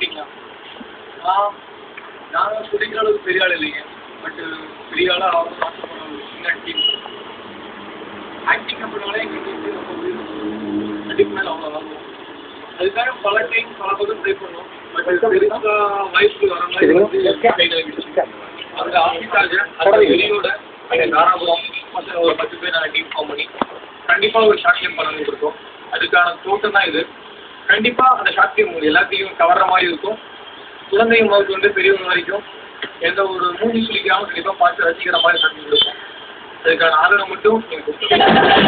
குடிங்களா ஆ நாங்கள் குடிக்கிற அளவுக்கு பெரிய ஆள் இல்லைங்க. பட்டு பெரிய ஆளாக ஆகணும் ஒரு ஆக்டிங் அப்படின்னாலே எங்களுக்கு ரொம்ப அதுக்கு மேலே அவ்வளோதான் அதுக்காக பல டைம் பல பக்கம் ட்ரை பண்ணோம் பட் பெருசாக வாய்ப்பு வர மாதிரி வந்து கைகளை கிடைச்சிருக்கு அதில் வெளியோட அதில் மற்ற ஒரு பத்து பேர் நாங்கள் டீம் ஃபார்ம் பண்ணி கண்டிப்பாக ஒரு ஷார்ட் பண்ணி பண்ணணும்னு அதுக்கான தோட்டம் தான் இது. கண்டிப்பாக அந்த ஷார்ட் ஃபிலிம் எல்லாத்தையும் கவர்ற மாதிரி இருக்கும். குழந்தை முதல் வந்து பெரியவங்க வரைக்கும் எந்த ஒரு மூவி சுழிக்காமல் கண்டிப்பாக பார்த்து ரசிக்கிற மாதிரி ஷார்ட் ஃபிலிம் இருக்கும். அதுக்கான ஆதரவு மட்டும் எனக்கு கொடுத்துருங்க.